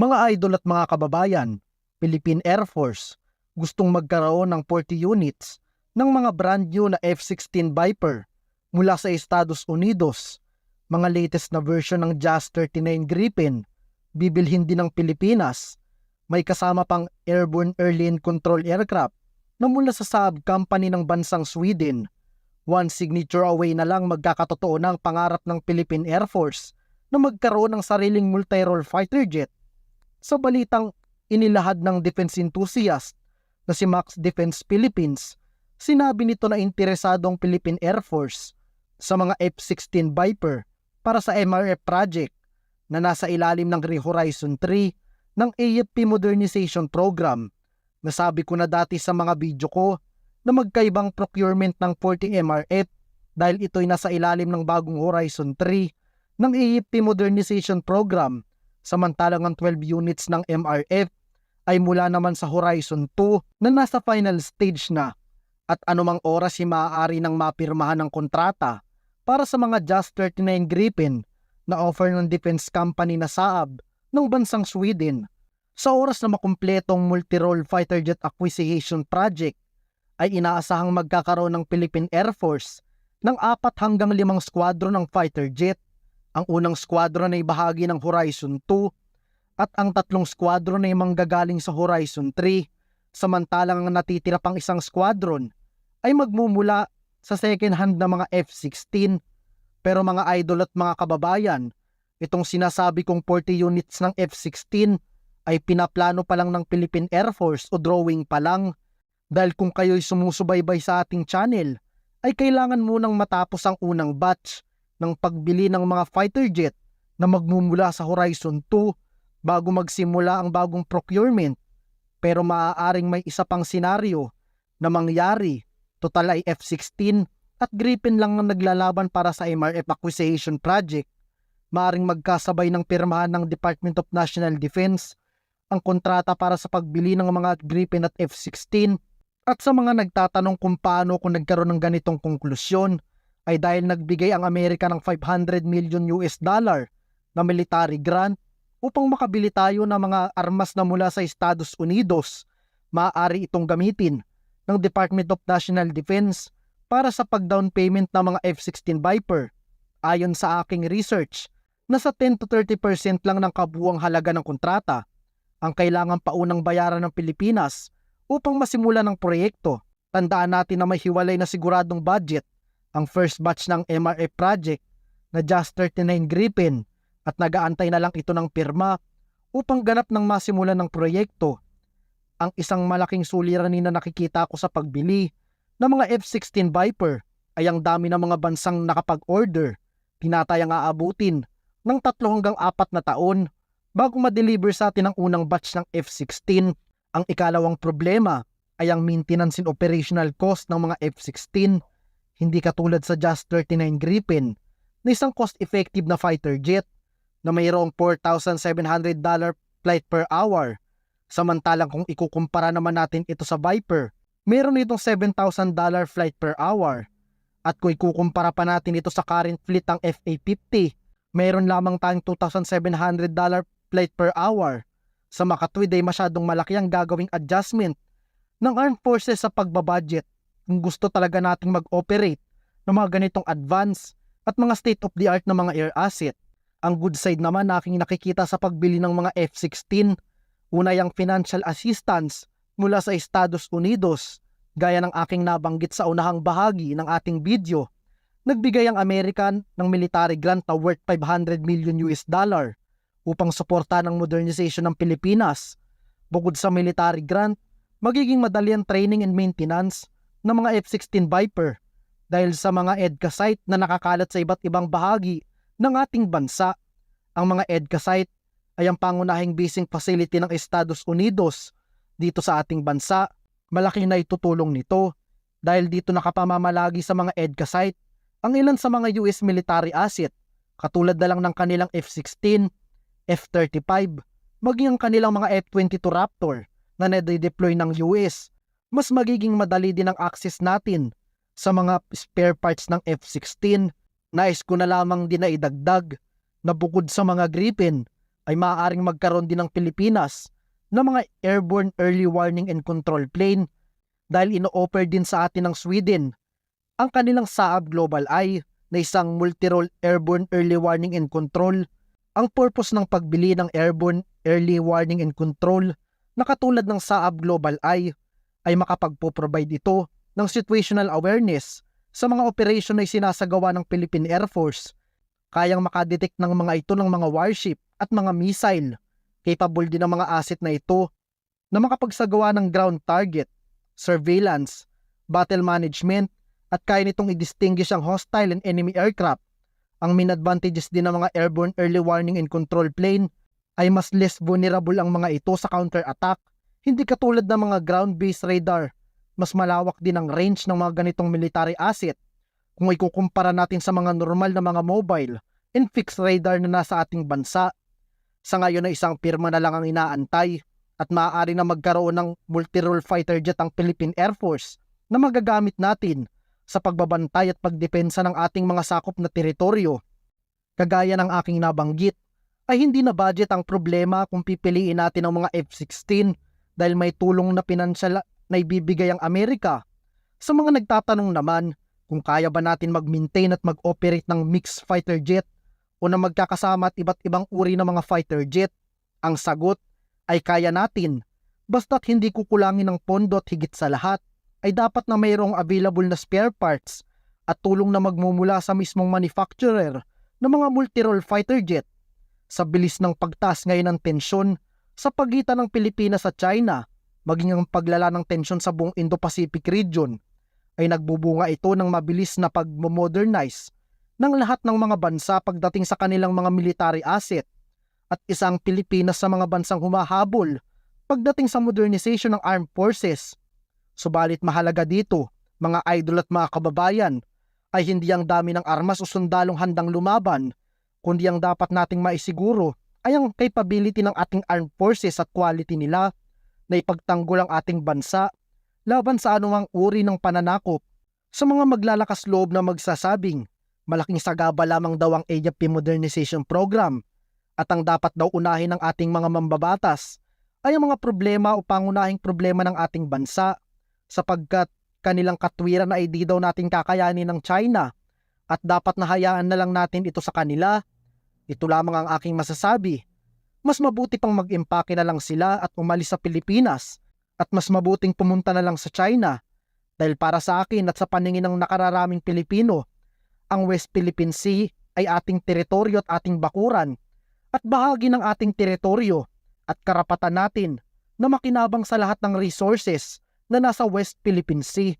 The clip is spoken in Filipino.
Mga idol at mga kababayan, Philippine Air Force gustong magkaroon ng 40 units ng mga brand new na F-16 Viper mula sa Estados Unidos. Mga latest na version ng JAS 39 Gripen, bibilhin din ng Pilipinas. May kasama pang Airborne Early and Control Aircraft na mula sa sub company ng bansang Sweden. One signature away na lang magkakatotoo ang pangarap ng Philippine Air Force na magkaroon ng sariling multi-role fighter jet. Sa balitang inilahad ng defense enthusiast na si Max Defense Philippines, sinabi nito na interesado ang Philippine Air Force sa mga F-16 Viper para sa MRF project na nasa ilalim ng Horizon 3 ng AFP Modernization Program. Nasabi ko na dati sa mga video ko na magkaibang procurement ng 40 MRF dahil ito'y nasa ilalim ng bagong Horizon 3 ng AFP Modernization Program samantalang ang 12 units ng MRF ay mula naman sa Horizon 2 na nasa final stage na at anumang oras ay maaari nang mapirmahan ng kontrata para sa mga JAS 39 Gripen na offer ng defense company na Saab ng bansang Sweden. Sa oras na makumpletong multi-role fighter jet acquisition project ay inaasahang magkakaroon ng Philippine Air Force ng apat hanggang limang squadron ng fighter jet. Ang unang squadron ay bahagi ng Horizon 2 at ang tatlong squadron ay manggagaling sa Horizon 3 samantalang ang natitira pang isang squadron ay magmumula sa second hand na mga F-16. Pero mga idol at mga kababayan, itong sinasabi kong 40 units ng F-16 ay pinaplano pa lang ng Philippine Air Force o drawing pa lang. Dahil kung kayo'y sumusubaybay sa ating channel, ay kailangan munang matapos ang unang batch ng pagbili ng mga fighter jet na magmumula sa Horizon 2 bago magsimula ang bagong procurement. Pero maaaring may isa pang senaryo na mangyari Total ay F-16 at Gripen lang ang naglalaban para sa MRF acquisition project. Maaring magkasabay ng pirmahan ng Department of National Defense ang kontrata para sa pagbili ng mga Gripen at F-16 at sa mga nagtatanong kung paano kung nagkaroon ng ganitong konklusyon ay dahil nagbigay ang Amerika ng 500 million US dollar na military grant upang makabili tayo ng mga armas na mula sa Estados Unidos. Maaari itong gamitin ng Department of National Defense para sa pag-down payment ng mga F-16 Viper. Ayon sa aking research, nasa 10 to 30% lang ng kabuang halaga ng kontrata ang kailangan paunang bayaran ng Pilipinas upang masimula ng proyekto. Tandaan natin na may hiwalay na siguradong budget ang first batch ng MRF project na Just 39 Gripen at nagaantay na lang ito ng pirma upang ganap ng masimulan ng proyekto ang isang malaking suliranin na nakikita ko sa pagbili ng mga F-16 Viper ay ang dami ng mga bansang nakapag-order. Tinatayang aabutin ng tatlo hanggang apat na taon bago ma-deliver sa atin ang unang batch ng F-16. Ang ikalawang problema ay ang maintenance and operational cost ng mga F-16. Hindi katulad sa Just 39 Gripen na isang cost-effective na fighter jet na mayroong $4,700 flight per hour Samantalang kung ikukumpara naman natin ito sa Viper, meron itong $7,000 flight per hour. At kung ikukumpara pa natin ito sa current fleet ng FA-50, meron lamang tayong $2,700 flight per hour. Sa makatwid ay masyadong malaki ang gagawing adjustment ng armed forces sa pagbabudget kung gusto talaga nating mag-operate ng mga ganitong advance at mga state-of-the-art na mga air asset. Ang good side naman na aking nakikita sa pagbili ng mga F-16 Una yung financial assistance mula sa Estados Unidos, gaya ng aking nabanggit sa unahang bahagi ng ating video. Nagbigay ang American ng military grant na worth 500 million US dollar upang suporta ng modernization ng Pilipinas. Bukod sa military grant, magiging madali ang training and maintenance ng mga F-16 Viper dahil sa mga EDCA site na nakakalat sa iba't ibang bahagi ng ating bansa. Ang mga EDCA site ay ang pangunahing basing facility ng Estados Unidos dito sa ating bansa. Malaki na itutulong nito dahil dito nakapamamalagi sa mga EDCA site ang ilan sa mga US military asset katulad na lang ng kanilang F-16, F-35, maging ang kanilang mga F-22 Raptor na nade-deploy ng US. Mas magiging madali din ang access natin sa mga spare parts ng F-16. Nais ko na lamang din na idagdag na bukod sa mga Gripen ay maaaring magkaroon din ng Pilipinas ng mga airborne early warning and control plane dahil ino-offer din sa atin ng Sweden ang kanilang Saab Global Eye na isang multi-role airborne early warning and control. Ang purpose ng pagbili ng airborne early warning and control na katulad ng Saab Global Eye ay makapagpo-provide ito ng situational awareness sa mga operation na sinasagawa ng Philippine Air Force. Kayang makadetect ng mga ito ng mga warship at mga missile. Capable din ng mga asset na ito na makapagsagawa ng ground target, surveillance, battle management, at kaya nitong i-distinguish ang hostile and enemy aircraft. Ang main advantages din ng mga airborne early warning and control plane ay mas less vulnerable ang mga ito sa counter-attack. Hindi katulad ng mga ground-based radar, mas malawak din ang range ng mga ganitong military asset kung ikukumpara natin sa mga normal na mga mobile and fixed radar na nasa ating bansa. Sa ngayon na isang pirma na lang ang inaantay at maaari na magkaroon ng multi-role fighter jet ang Philippine Air Force na magagamit natin sa pagbabantay at pagdepensa ng ating mga sakop na teritoryo. Kagaya ng aking nabanggit, ay hindi na budget ang problema kung pipiliin natin ang mga F-16 dahil may tulong na pinansyal na ibibigay ang Amerika. Sa mga nagtatanong naman kung kaya ba natin mag-maintain at mag-operate ng mixed fighter jet o na magkakasama at iba't ibang uri ng mga fighter jet, ang sagot ay kaya natin basta't hindi kukulangin ng pondo at higit sa lahat ay dapat na mayroong available na spare parts at tulong na magmumula sa mismong manufacturer ng mga multi-role fighter jet. Sa bilis ng pagtaas ngayon ng tensyon sa pagitan ng Pilipinas at China, maging ang paglala ng tensyon sa buong Indo-Pacific region, ay nagbubunga ito ng mabilis na pag-modernize ng lahat ng mga bansa pagdating sa kanilang mga military asset at isang Pilipinas sa mga bansang humahabol pagdating sa modernization ng armed forces. Subalit mahalaga dito, mga idol at mga kababayan, ay hindi ang dami ng armas o sundalong handang lumaban, kundi ang dapat nating maisiguro ay ang capability ng ating armed forces at quality nila na ipagtanggol ang ating bansa laban sa anumang uri ng pananakop sa mga maglalakas loob na magsasabing malaking sagaba lamang daw ang AFP modernization program at ang dapat daw unahin ng ating mga mambabatas ay ang mga problema o pangunahing problema ng ating bansa sapagkat kanilang katwiran na ay di daw natin kakayanin ng China at dapat nahayaan na lang natin ito sa kanila. Ito lamang ang aking masasabi. Mas mabuti pang mag-impake na lang sila at umalis sa Pilipinas at mas mabuting pumunta na lang sa China dahil para sa akin at sa paningin ng nakararaming Pilipino, ang West Philippine Sea ay ating teritoryo at ating bakuran at bahagi ng ating teritoryo at karapatan natin na makinabang sa lahat ng resources na nasa West Philippine Sea